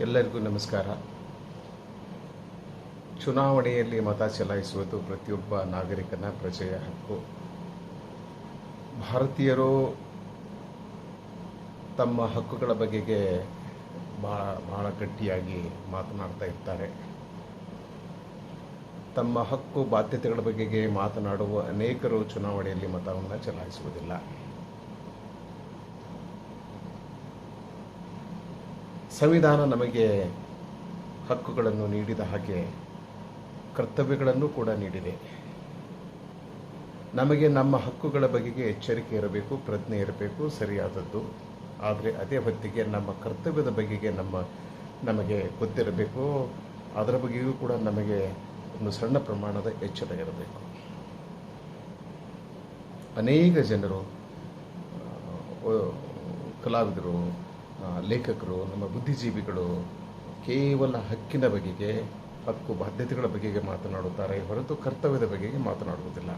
ಎಲ್ಲರಿಗೂ ನಮಸ್ಕಾರ. ಚುನಾವಣೆಯಲ್ಲಿ ಮತ ಚಲಾಯಿಸುವುದು ಪ್ರತಿಯೊಬ್ಬ ನಾಗರಿಕನ ಪ್ರಜೆಯ ಹಕ್ಕು. ಭಾರತೀಯರು ತಮ್ಮ ಹಕ್ಕುಗಳ ಬಗೆಗೆ ಭಾಳ ಭಾಳ ಗಟ್ಟಿಯಾಗಿ ಮಾತನಾಡ್ತಾ ಇರ್ತಾರೆ. ತಮ್ಮ ಹಕ್ಕು ಬಾಧ್ಯತೆಗಳ ಬಗೆಗೆ ಮಾತನಾಡುವ ಅನೇಕರು ಚುನಾವಣೆಯಲ್ಲಿ ಮತವನ್ನು ಚಲಾಯಿಸುವುದಿಲ್ಲ. ಸಂವಿಧಾನ ನಮಗೆ ಹಕ್ಕುಗಳನ್ನು ನೀಡಿದ ಹಾಗೆ ಕರ್ತವ್ಯಗಳನ್ನು ಕೂಡ ನೀಡಿದೆ. ನಮಗೆ ನಮ್ಮ ಹಕ್ಕುಗಳ ಬಗೆಗೆ ಎಚ್ಚರಿಕೆ ಇರಬೇಕು, ಪ್ರಜ್ಞೆ ಇರಬೇಕು, ಸರಿಯಾದದ್ದು. ಆದರೆ ಅದೇ ಹೊತ್ತಿಗೆ ನಮ್ಮ ಕರ್ತವ್ಯದ ಬಗೆಗೆ ನಮ್ಮ, ನಮಗೆ ಗೊತ್ತಿರಬೇಕು. ಅದರ ಬಗ್ಗೆಯೂ ಕೂಡ ನಮಗೆ ಒಂದು ಸಣ್ಣ ಪ್ರಮಾಣದ ಎಚ್ಚರ ಇರಬೇಕು. ಅನೇಕ ಜನರು ಕಲಾವಿದರು ಲೇಖಕರು, ನಮ್ಮ ಬುದ್ಧಿಜೀವಿಗಳು ಕೇವಲ ಹಕ್ಕಿನ ಬಗೆಗೆ, ಹಕ್ಕು ಬಾಧ್ಯತೆಗಳ ಬಗೆಗೆ ಮಾತನಾಡುತ್ತಾರೆ ಹೊರತು ಕರ್ತವ್ಯದ ಬಗೆಗೆ ಮಾತನಾಡುವುದಿಲ್ಲ.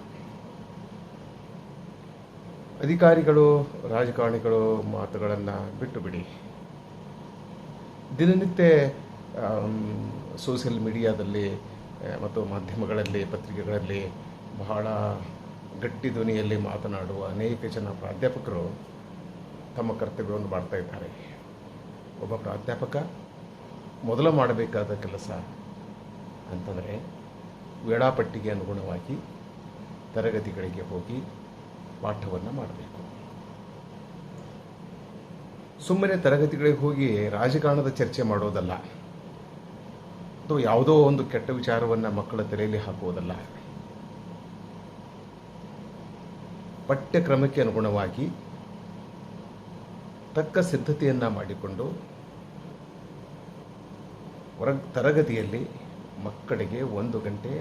ಅಧಿಕಾರಿಗಳು, ರಾಜಕಾರಣಿಗಳು ಮಾತುಗಳನ್ನು ಬಿಟ್ಟು ಬಿಡಿ ದಿನನಿತ್ಯ ಸೋಷಿಯಲ್ ಮೀಡಿಯಾದಲ್ಲಿ ಮತ್ತು ಮಾಧ್ಯಮಗಳಲ್ಲಿ, ಪತ್ರಿಕೆಗಳಲ್ಲಿ ಬಹಳ ಗಟ್ಟಿ ಧ್ವನಿಯಲ್ಲಿ ಮಾತನಾಡುವ ಅನೇಕ ಜನ ಪ್ರಾಧ್ಯಾಪಕರು ತಮ್ಮ ಕರ್ತವ್ಯವನ್ನು ಮಾಡ್ತಾ ಇದ್ದಾರೆ. ಒಬ್ಬ ಪ್ರಾಧ್ಯಾಪಕ, ಮೊದಲು ಮಾಡಬೇಕಾದ ಕೆಲಸ ಅಂತಂದರೆ ವೇಳಾಪಟ್ಟಿಗೆ ಅನುಗುಣವಾಗಿ ತರಗತಿಗಳಿಗೆ ಹೋಗಿ ಪಾಠವನ್ನು ಮಾಡಬೇಕು. ಸುಮ್ಮನೆ ತರಗತಿಗಳಿಗೆ ಹೋಗಿ ರಾಜಕಾರಣದ ಚರ್ಚೆ ಮಾಡೋದಲ್ಲ. ಅಥವಾ ಯಾವುದೋ ಒಂದು ಕೆಟ್ಟ ವಿಚಾರವನ್ನು ಮಕ್ಕಳ ತಲೆಯಲ್ಲಿ ಹಾಕುವುದಲ್ಲ. ಪಠ್ಯಕ್ರಮಕ್ಕೆ ಅನುಗುಣವಾಗಿ ತಕ್ಕ ಸಿದ್ಧತೆಯನ್ನು ಮಾಡಿಕೊಂಡು ಹೊರ ತರಗತಿಯಲ್ಲಿ ಮಕ್ಕಳಿಗೆ ಒಂದು ಗಂಟೆ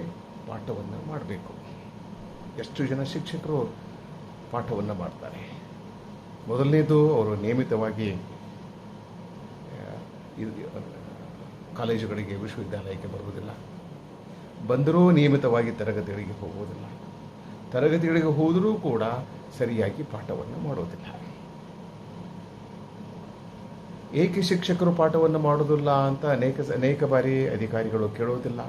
ಪಾಠವನ್ನು ಮಾಡಬೇಕು. ಎಷ್ಟು ಜನ ಶಿಕ್ಷಕರು ಪಾಠವನ್ನು ಮಾಡ್ತಾರೆ? ಮೊದಲನೇದು ಅವರು ನಿಯಮಿತವಾಗಿ ಕಾಲೇಜುಗಳಿಗೆ, ವಿಶ್ವವಿದ್ಯಾಲಯಕ್ಕೆ ಬರುವುದಿಲ್ಲ. ಬಂದರೂ ನಿಯಮಿತವಾಗಿ ತರಗತಿಗಳಿಗೆ ಹೋಗುವುದಿಲ್ಲ. ತರಗತಿಗಳಿಗೆ ಹೋದರೂ ಕೂಡ ಸರಿಯಾಗಿ ಪಾಠವನ್ನು ಮಾಡೋದಿಲ್ಲ. ಏಕೆ ಶಿಕ್ಷಕರು ಪಾಠವನ್ನು ಮಾಡೋದಿಲ್ಲ ಅಂತ ಅನೇಕ ಅನೇಕ ಬಾರಿ ಅಧಿಕಾರಿಗಳು ಕೇಳುವುದಿಲ್ಲ.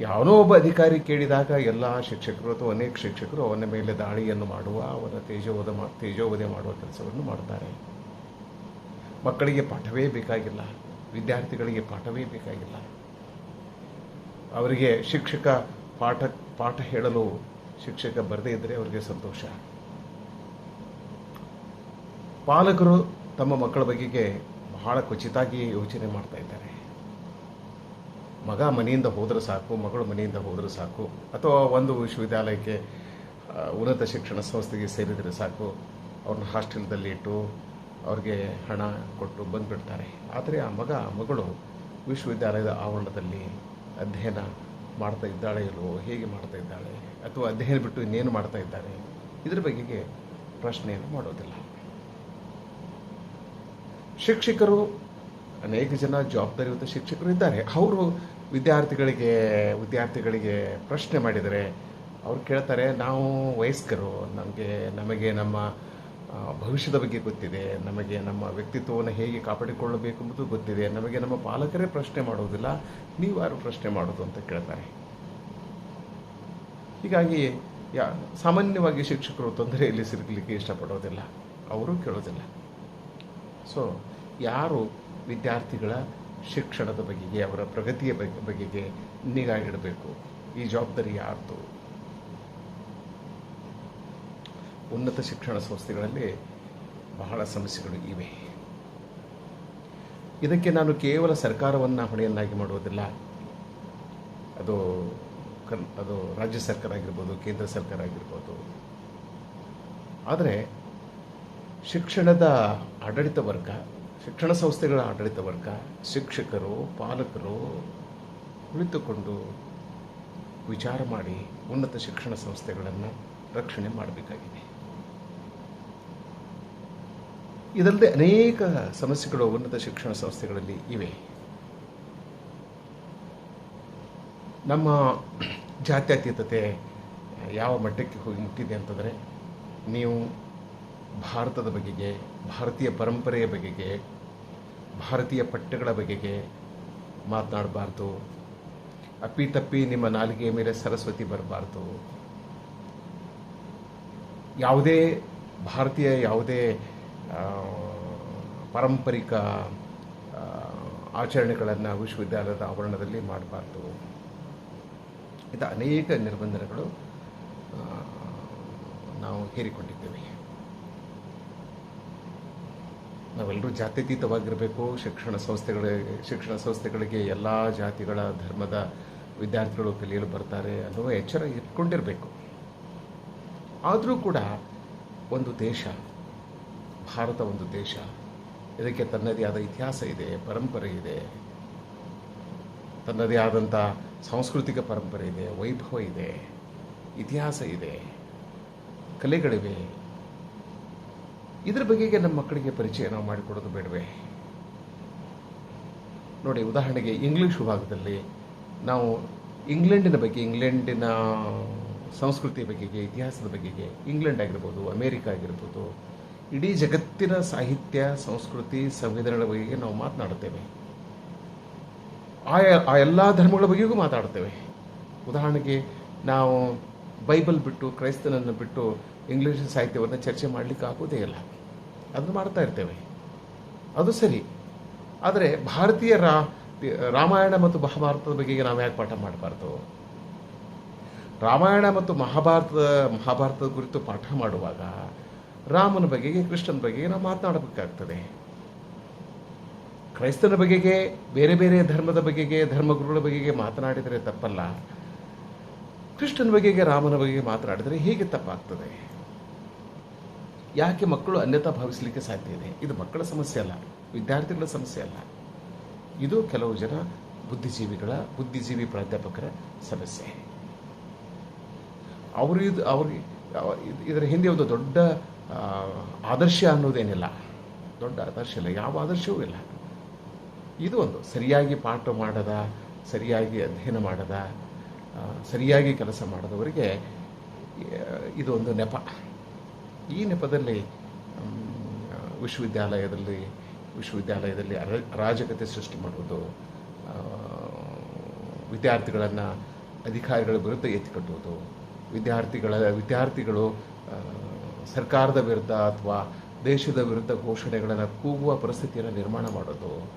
ಯಾವನೋ ಒಬ್ಬ ಅಧಿಕಾರಿ ಕೇಳಿದಾಗ ಎಲ್ಲ ಶಿಕ್ಷಕರು ಅಥವಾ ಅನೇಕ ಶಿಕ್ಷಕರು ಅವನ ಮೇಲೆ ದಾಳಿಯನ್ನು ಮಾಡುವ, ಅವನ ತೇಜೋವಧ ತೇಜೋವಧೆ ಮಾಡುವ ಕೆಲಸವನ್ನು ಮಾಡುತ್ತಾರೆ ಮಕ್ಕಳಿಗೆ ಪಾಠವೇ ಬೇಕಾಗಿಲ್ಲ. ವಿದ್ಯಾರ್ಥಿಗಳಿಗೆ ಪಾಠವೇ ಬೇಕಾಗಿಲ್ಲ. ಅವರಿಗೆ ಶಿಕ್ಷಕ ಪಾಠ ಪಾಠ ಹೇಳಲು ಶಿಕ್ಷಕ ಬರದೇ ಇದ್ದರೆ ಅವರಿಗೆ ಸಂತೋಷ. ಪಾಲಕರು ತಮ್ಮ ಮಕ್ಕಳ ಬಗೆಗೆ ಬಹಳ ಖಚಿತಾಗಿ ಯೋಚನೆ ಮಾಡ್ತಾ ಇದ್ದಾರೆ. ಮಗ ಮನೆಯಿಂದ ಹೋದರೆ ಸಾಕು, ಮಗಳು ಮನೆಯಿಂದ ಹೋದರೆ ಸಾಕು, ಅಥವಾ ಒಂದು ವಿಶ್ವವಿದ್ಯಾಲಯಕ್ಕೆ ಉನ್ನತ ಶಿಕ್ಷಣ ಸಂಸ್ಥೆಗೆ ಸೇರಿದರೆ ಸಾಕು, ಅವ್ರನ್ನ ಹಾಸ್ಟೆಲ್ದಲ್ಲಿ ಇಟ್ಟು ಅವ್ರಿಗೆ ಹಣ ಕೊಟ್ಟು ಬಂದುಬಿಡ್ತಾರೆ. ಆದರೆ ಆ ಮಗ ಮಗಳು ವಿಶ್ವವಿದ್ಯಾಲಯದ ಆವರಣದಲ್ಲಿ ಅಧ್ಯಯನ ಮಾಡ್ತಾ ಇದ್ದಾಳೆ ಇಲ್ಲವೋ ಹೇಗೆ ಮಾಡ್ತಾ ಇದ್ದಾಳೆ, ಅಥವಾ ಅಧ್ಯಯನ ಬಿಟ್ಟು ಇನ್ನೇನು ಮಾಡ್ತಾ ಇದ್ದಾರೆ, ಇದ್ರ ಬಗೆಗೆ ಪ್ರಶ್ನೆಯನ್ನು ಮಾಡೋದಿಲ್ಲ. ಶಿಕ್ಷಕರು, ಅನೇಕ ಜನ ಜವಾಬ್ದಾರಿಯುತ ಶಿಕ್ಷಕರು ಇದ್ದಾರೆ. ಅವರು ವಿದ್ಯಾರ್ಥಿಗಳಿಗೆ ವಿದ್ಯಾರ್ಥಿಗಳಿಗೆ ಪ್ರಶ್ನೆ ಮಾಡಿದರೆ ಅವ್ರು ಕೇಳ್ತಾರೆ, ನಾವು ವಯಸ್ಕರು, ನಮಗೆ ನಮಗೆ ನಮ್ಮ ಭವಿಷ್ಯದ ಬಗ್ಗೆ ಗೊತ್ತಿದೆ, ನಮಗೆ ನಮ್ಮ ವ್ಯಕ್ತಿತ್ವವನ್ನು ಹೇಗೆ ಕಾಪಾಡಿಕೊಳ್ಳಬೇಕು ಎಂಬುದು ಗೊತ್ತಿದೆ, ನಮಗೆ ನಮ್ಮ ಪಾಲಕರೇ ಪ್ರಶ್ನೆ ಮಾಡೋದಿಲ್ಲ ನೀವು ಯಾರು ಪ್ರಶ್ನೆ ಮಾಡೋದು? ಅಂತ ಕೇಳ್ತಾರೆ. ಹೀಗಾಗಿ, ಯಾ, ಸಾಮಾನ್ಯವಾಗಿ ಶಿಕ್ಷಕರು ತೊಂದರೆಯಲ್ಲಿ ಸಿಗಲಿಕ್ಕೆ ಇಷ್ಟಪಡೋದಿಲ್ಲ. ಅವರು ಕೇಳೋದಿಲ್ಲ. ಸೊ ಯಾರು ವಿದ್ಯಾರ್ಥಿಗಳ ಶಿಕ್ಷಣದ ಬಗೆಗೆ, ಅವರ ಪ್ರಗತಿಯ ಬಗ್ಗೆ ನಿಗಾ ಇಡಬೇಕು? ಈ ಜವಾಬ್ದಾರಿ ಯಾರ್ದು? ಉನ್ನತ ಶಿಕ್ಷಣ ಸಂಸ್ಥೆಗಳಲ್ಲಿ ಬಹಳ ಸಮಸ್ಯೆಗಳು ಇವೆ. ಇದಕ್ಕೆ ನಾನು ಕೇವಲ ಸರ್ಕಾರವನ್ನು ಹೊಣೆಯನ್ನಾಗಿ ಮಾಡುವುದಿಲ್ಲ. ಅದು ಅದು ರಾಜ್ಯ ಸರ್ಕಾರ ಆಗಿರ್ಬೋದು ಕೇಂದ್ರ ಸರ್ಕಾರ ಆಗಿರ್ಬೋದು ಆದರೆ ಶಿಕ್ಷಣದ ಆಡಳಿತ ವರ್ಗ, ಶಿಕ್ಷಣ ಸಂಸ್ಥೆಗಳ ಆಡಳಿತ ವರ್ಗ, ಶಿಕ್ಷಕರು, ಪಾಲಕರು ಕುಳಿತುಕೊಂಡು ವಿಚಾರ ಮಾಡಿ ಉನ್ನತ ಶಿಕ್ಷಣ ಸಂಸ್ಥೆಗಳನ್ನು ರಕ್ಷಣೆ ಮಾಡಬೇಕಾಗಿದೆ. ಇದಲ್ಲದೆ ಅನೇಕ ಸಮಸ್ಯೆಗಳು ಉನ್ನತ ಶಿಕ್ಷಣ ಸಂಸ್ಥೆಗಳಲ್ಲಿ ಇವೆ. ನಮ್ಮ ಜಾತ್ಯತೀತತೆ ಯಾವ ಮಟ್ಟಕ್ಕೆ ಹೋಗಿ ಮುಟ್ಟಿದೆ ಅಂತಂದರೆ, ನೀವು ಭಾರತದ ಬಗೆಗೆ, ಭಾರತೀಯ ಪರಂಪರೆಯ ಬಗೆಗೆ, ಭಾರತೀಯ ಪಠ್ಯಗಳ ಬಗೆಗೆ ಮಾತನಾಡಬಾರ್ದು. ಅಪ್ಪಿತಪ್ಪಿ ನಿಮ್ಮ ನಾಲಿಗೆಯ ಮೇಲೆ ಸರಸ್ವತಿ ಬರಬಾರ್ದು. ಯಾವುದೇ ಭಾರತೀಯ ಯಾವುದೇ ಪಾರಂಪರಿಕ ಆಚರಣೆಗಳನ್ನು ವಿಶ್ವವಿದ್ಯಾಲಯದ ಆವರಣದಲ್ಲಿ ಮಾಡಬಾರ್ದು. ಇದು ಅನೇಕ ನಿರ್ಬಂಧನೆಗಳು ನಾವು ಹೇರಿಕೊಂಡಿದ್ದೇವೆ. ನಾವೆಲ್ಲರೂ ಜಾತ್ಯತೀತವಾಗಿರಬೇಕು. ಶಿಕ್ಷಣ ಸಂಸ್ಥೆಗಳಿಗೆ ಶಿಕ್ಷಣ ಸಂಸ್ಥೆಗಳಿಗೆ ಎಲ್ಲ ಜಾತಿಗಳ ಧರ್ಮದ ವಿದ್ಯಾರ್ಥಿಗಳು ಕಲಿಯಲು ಬರ್ತಾರೆ ಅನ್ನುವ ಎಚ್ಚರ ಇಟ್ಕೊಂಡಿರಬೇಕು. ಆದರೂ ಕೂಡ ಒಂದು ದೇಶ, ಭಾರತ ಒಂದು ದೇಶ, ಇದಕ್ಕೆ ತನ್ನದೇ ಆದ ಇತಿಹಾಸ ಇದೆ, ಪರಂಪರೆ ಇದೆ, ತನ್ನದೇ ಆದಂಥ ಸಾಂಸ್ಕೃತಿಕ ಪರಂಪರೆ ಇದೆ, ವೈಭವ ಇದೆ, ಇತಿಹಾಸ ಇದೆ, ಕಲೆಗಳಿವೆ. ಇದರ ಬಗೆಗೆ ನಮ್ಮ ಮಕ್ಕಳಿಗೆ ಪರಿಚಯ ನಾವು ಮಾಡಿಕೊಡೋದು ಬೇಡವೇ? ನೋಡಿ, ಉದಾಹರಣೆಗೆ ಇಂಗ್ಲಿಷ್ ವಿಭಾಗದಲ್ಲಿ ನಾವು ಇಂಗ್ಲೆಂಡಿನ ಬಗ್ಗೆ ಇಂಗ್ಲೆಂಡಿನ ಸಂಸ್ಕೃತಿಯ ಬಗೆಗೆ, ಇತಿಹಾಸದ ಬಗೆಗೆ ಇಂಗ್ಲೆಂಡ್ ಆಗಿರ್ಬೋದು ಅಮೇರಿಕ ಆಗಿರ್ಬೋದು, ಇಡೀ ಜಗತ್ತಿನ ಸಾಹಿತ್ಯ, ಸಂಸ್ಕೃತಿ, ಸಂವಿಧಾನಗಳ ಬಗೆಗೆ ನಾವು ಮಾತನಾಡುತ್ತೇವೆ. ಆ ಆ ಎಲ್ಲ ಧರ್ಮಗಳ ಬಗ್ಗೆಯೂ ಮಾತಾಡ್ತೇವೆ ಉದಾಹರಣೆಗೆ ನಾವು ಬೈಬಲ್ ಬಿಟ್ಟು, ಕ್ರೈಸ್ತನನ್ನು ಬಿಟ್ಟು ಇಂಗ್ಲೀಷ್ ಸಾಹಿತ್ಯವನ್ನು ಚರ್ಚೆ ಮಾಡಲಿಕ್ಕೆ ಆಗೋದೇ ಇಲ್ಲ. ಅದನ್ನು ಮಾಡ್ತಾ ಇರ್ತೇವೆ. ಅದು ಸರಿ. ಆದರೆ ಭಾರತೀಯ ರಾ, ರಾಮಾಯಣ ಮತ್ತು ಮಹಾಭಾರತದ ಬಗೆಗೆ ನಾವು ಯಾಕೆ ಪಾಠ ಮಾಡಬಾರ್ದು? ರಾಮಾಯಣ ಮತ್ತು ಮಹಾಭಾರತದ ಮಹಾಭಾರತದ ಕುರಿತು ಪಾಠ ಮಾಡುವಾಗ ರಾಮನ ಬಗೆಗೆ, ಕೃಷ್ಣನ ಬಗೆಗೆ ನಾವು ಮಾತನಾಡಬೇಕಾಗ್ತದೆ. ಕ್ರೈಸ್ತನ ಬಗೆಗೆ, ಬೇರೆ ಬೇರೆ ಧರ್ಮದ ಬಗೆಗೆ, ಧರ್ಮಗುರುಗಳ ಬಗೆಗೆ ಮಾತನಾಡಿದರೆ ತಪ್ಪಲ್ಲ. ಕೃಷ್ಣನ ಬಗೆಗೆ ರಾಮನ ಬಗೆಗೆ ಮಾತನಾಡಿದರೆ ಹೇಗೆ ತಪ್ಪಾಗ್ತದೆ? ಯಾಕೆ ಮಕ್ಕಳು ಅನ್ಯತಾ ಭಾವಿಸಲಿಕ್ಕೆ ಸಾಧ್ಯ ಇದೆ? ಇದು ಮಕ್ಕಳ ಸಮಸ್ಯೆ ಅಲ್ಲ, ವಿದ್ಯಾರ್ಥಿಗಳ ಸಮಸ್ಯೆ ಅಲ್ಲ. ಇದು ಕೆಲವು ಜನ ಬುದ್ಧಿಜೀವಿಗಳ, ಬುದ್ಧಿಜೀವಿ ಪ್ರಾಧ್ಯಾಪಕರ ಸಮಸ್ಯೆ. ಅವರು ಇದು ಅವ್ರಿಗೆ ಅವ- ಇದರ ಹಿಂದೆ ಒಂದು ದೊಡ್ಡ ಆದರ್ಶ ಅನ್ನೋದೇನಿಲ್ಲ. ದೊಡ್ಡ ಆದರ್ಶ ಇಲ್ಲ, ಯಾವ ಆದರ್ಶವೂ ಇಲ್ಲ. ಇದು ಒಂದು ಸರಿಯಾಗಿ ಪಾಠ ಮಾಡದ, ಸರಿಯಾಗಿ ಅಧ್ಯಯನ ಮಾಡದ ಸರಿಯಾಗಿ ಕೆಲಸ ಮಾಡದವರಿಗೆ ಇದೊಂದು ನೆಪ. ಈ ನೆಪದಲ್ಲಿ ವಿಶ್ವವಿದ್ಯಾಲಯದಲ್ಲಿ ವಿಶ್ವವಿದ್ಯಾಲಯದಲ್ಲಿ ಅರ- ಅರಾಜಕತೆ ಸೃಷ್ಟಿ ಮಾಡುವುದು ವಿದ್ಯಾರ್ಥಿಗಳನ್ನು ಅಧಿಕಾರಿಗಳ ವಿರುದ್ಧ ಎತ್ತಿಕಟ್ಟುವುದು ವಿದ್ಯಾರ್ಥಿಗಳ, ವಿದ್ಯಾರ್ಥಿಗಳು ಸರ್ಕಾರದ ವಿರುದ್ಧ ಅಥವಾ ದೇಶದ ವಿರುದ್ಧ ಘೋಷಣೆಗಳನ್ನು ಕೂಗುವ ಪರಿಸ್ಥಿತಿಯನ್ನು ನಿರ್ಮಾಣ ಮಾಡೋದು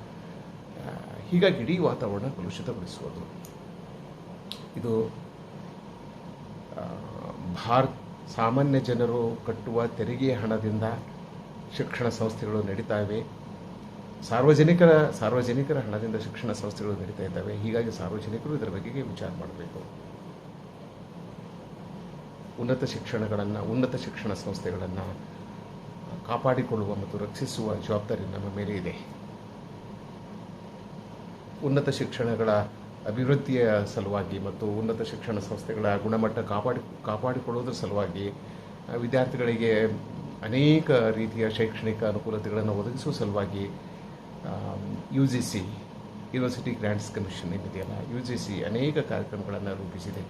ಹೀಗಾಗಿ ಇಡೀ ವಾತಾವರಣ ಕಲುಷಿತಗೊಳಿಸುವುದು. ಇದು ಭಾರತ ಸಾಮಾನ್ಯ ಜನರು ಕಟ್ಟುವ ತೆರಿಗೆ ಹಣದಿಂದ ಶಿಕ್ಷಣ ಸಂಸ್ಥೆಗಳು ನಡೀತಾ ಇವೆ. ಸಾರ್ವಜನಿಕರ ಸಾರ್ವಜನಿಕರ ಹಣದಿಂದ ಶಿಕ್ಷಣ ಸಂಸ್ಥೆಗಳು ನಡೀತಾ ಇದ್ದಾವೆ. ಹೀಗಾಗಿ ಸಾರ್ವಜನಿಕರು ಇದರ ಬಗ್ಗೆ ವಿಚಾರ ಮಾಡಬೇಕು. ಉನ್ನತ ಶಿಕ್ಷಣಗಳನ್ನು, ಉನ್ನತ ಶಿಕ್ಷಣ ಸಂಸ್ಥೆಗಳನ್ನು ಕಾಪಾಡಿಕೊಳ್ಳುವ ಮತ್ತು ರಕ್ಷಿಸುವ ಜವಾಬ್ದಾರಿ ನಮ್ಮ ಮೇಲೆ ಇದೆ. ಉನ್ನತ ಶಿಕ್ಷಣಗಳ ಅಭಿವೃದ್ಧಿಯ ಸಲುವಾಗಿ ಮತ್ತು ಉನ್ನತ ಶಿಕ್ಷಣ ಸಂಸ್ಥೆಗಳ ಗುಣಮಟ್ಟ ಕಾಪಾಡಿ, ಕಾಪಾಡಿಕೊಳ್ಳುವುದರ ಸಲುವಾಗಿ ವಿದ್ಯಾರ್ಥಿಗಳಿಗೆ ಅನೇಕ ರೀತಿಯ ಶೈಕ್ಷಣಿಕ ಅನುಕೂಲತೆಗಳನ್ನು ಒದಗಿಸುವ ಸಲುವಾಗಿ U G C university grants commission ಏನಿದೆಯಲ್ಲ ಯು ಜಿ ಸಿ ಅನೇಕ ಕಾರ್ಯಕ್ರಮಗಳನ್ನು ರೂಪಿಸಿದೆ.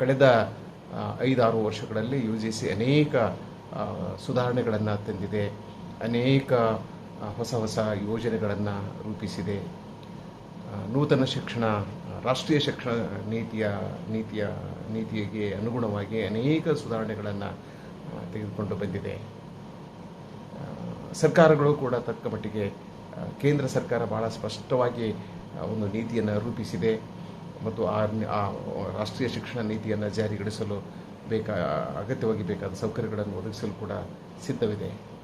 ಕಳೆದ ಐದಾರು ವರ್ಷಗಳಲ್ಲಿ ಯು ಜಿ ಸಿ ಅನೇಕ ಸುಧಾರಣೆಗಳನ್ನು ತಂದಿದೆ, ಅನೇಕ ಹೊಸ ಹೊಸ ಯೋಜನೆಗಳನ್ನು ರೂಪಿಸಿದೆ. ನೂತನ ಶಿಕ್ಷಣ ರಾಷ್ಟ್ರೀಯ ಶಿಕ್ಷಣ ನೀತಿಯ ನೀತಿಯ, ನೀತಿಗೆ ಅನುಗುಣವಾಗಿ ಅನೇಕ ಸುಧಾರಣೆಗಳನ್ನು ತೆಗೆದುಕೊಂಡು ಬಂದಿದೆ. ಸರ್ಕಾರಗಳು ಕೂಡ ತಕ್ಕ ಮಟ್ಟಿಗೆ ಕೇಂದ್ರ ಸರ್ಕಾರ ಬಹಳ ಸ್ಪಷ್ಟವಾಗಿ ಒಂದು ನೀತಿಯನ್ನು ರೂಪಿಸಿದೆ ಮತ್ತು ಆ, ರಾಷ್ಟ್ರೀಯ ಶಿಕ್ಷಣ ನೀತಿಯನ್ನು ಜಾರಿಗೊಳಿಸಲು ಬೇಕಾ, ಅಗತ್ಯವಾಗಿ ಬೇಕಾದ ಸೌಕರ್ಯಗಳನ್ನು ಒದಗಿಸಲು ಕೂಡ ಸಿದ್ಧವಿದೆ.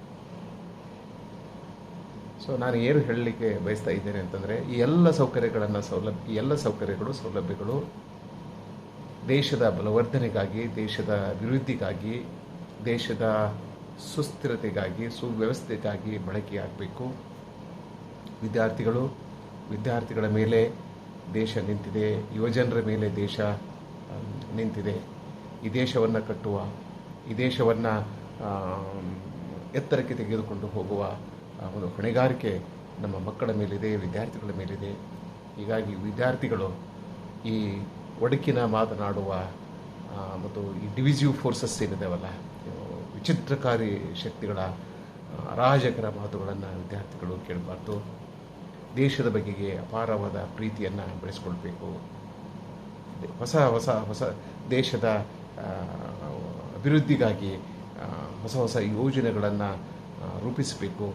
ಸೊ ನಾನು ಏನು ಹೇಳಲಿಕ್ಕೆ ಬಯಸ್ತಾ ಇದ್ದೇನೆ ಅಂತಂದರೆ, ಈ ಎಲ್ಲ ಸೌಕರ್ಯಗಳನ್ನು ಸೌಲಭ್ಯ ಈ ಎಲ್ಲ ಸೌಕರ್ಯಗಳು, ಸೌಲಭ್ಯಗಳು ದೇಶದ ಬಲವರ್ಧನೆಗಾಗಿ, ದೇಶದ ಅಭಿವೃದ್ಧಿಗಾಗಿ, ದೇಶದ ಸುಸ್ಥಿರತೆಗಾಗಿ, ಸುವ್ಯವಸ್ಥೆಗಾಗಿ ಬಳಕೆಯಾಗಬೇಕು ವಿದ್ಯಾರ್ಥಿಗಳು, ವಿದ್ಯಾರ್ಥಿಗಳ ಮೇಲೆ ದೇಶ ನಿಂತಿದೆ, ಯುವಜನರ ಮೇಲೆ ದೇಶ ನಿಂತಿದೆ. ಈ ದೇಶವನ್ನು ಕಟ್ಟುವ, ಈ ದೇಶವನ್ನು ಎತ್ತರಕ್ಕೆ ತೆಗೆದುಕೊಂಡು ಹೋಗುವ ಆ, ಒಂದು ಹೊಣೆಗಾರಿಕೆ ನಮ್ಮ ಮಕ್ಕಳ ಮೇಲಿದೆ ವಿದ್ಯಾರ್ಥಿಗಳ ಮೇಲಿದೆ. ಹೀಗಾಗಿ ವಿದ್ಯಾರ್ಥಿಗಳು ಈ ಒಡಕಿನ ಮಾತನಾಡುವ ಮತ್ತು ಈ ಡಿವಿಸಿವ್ ಫೋರ್ಸಸ್ ಏನಿದಾವಲ್ಲ ವಿಚಿತ್ರಕಾರಿ ಶಕ್ತಿಗಳ ಅರಾಜಕರ ಮಾತುಗಳನ್ನು ವಿದ್ಯಾರ್ಥಿಗಳು ಕೇಳಬಾರ್ದು. ದೇಶದ ಬಗೆಗೆ ಅಪಾರವಾದ ಪ್ರೀತಿಯನ್ನು ಬೆಳೆಸ್ಕೊಳ್ಬೇಕು. ಹೊಸ ಹೊಸ ಹೊಸ ದೇಶದ ಅಭಿವೃದ್ಧಿಗಾಗಿ ಹೊಸ ಹೊಸ ಯೋಜನೆಗಳನ್ನು ರೂಪಿಸಬೇಕು.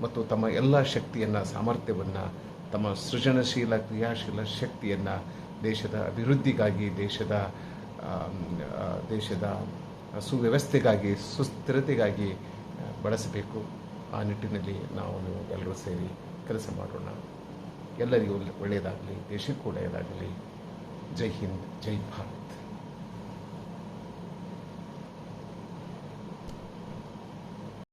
ಮತ್ತು ತಮ್ಮ ಎಲ್ಲ ಶಕ್ತಿಯನ್ನು, ಸಾಮರ್ಥ್ಯವನ್ನು, ತಮ್ಮ ಸೃಜನಶೀಲ, ಕ್ರಿಯಾಶೀಲ ಶಕ್ತಿಯನ್ನು ದೇಶದ ಅಭಿವೃದ್ಧಿಗಾಗಿ, ದೇಶದ ದೇಶದ ಸುವ್ಯವಸ್ಥೆಗಾಗಿ, ಸುಸ್ಥಿರತೆಗಾಗಿ ಬಳಸಬೇಕು. ಆ ನಿಟ್ಟಿನಲ್ಲಿ ನೀವು ಎಲ್ಲರೂ ಸೇರಿ ಕೆಲಸ ಮಾಡೋಣ. ಎಲ್ಲರಿಗೂ ಒಳ್ಳೆಯದಾಗಲಿ, ದೇಶಕ್ಕೂ ಒಳ್ಳೆಯದಾಗಲಿ. ಜೈ ಹಿಂದ್, ಜೈ ಭಾರತ್.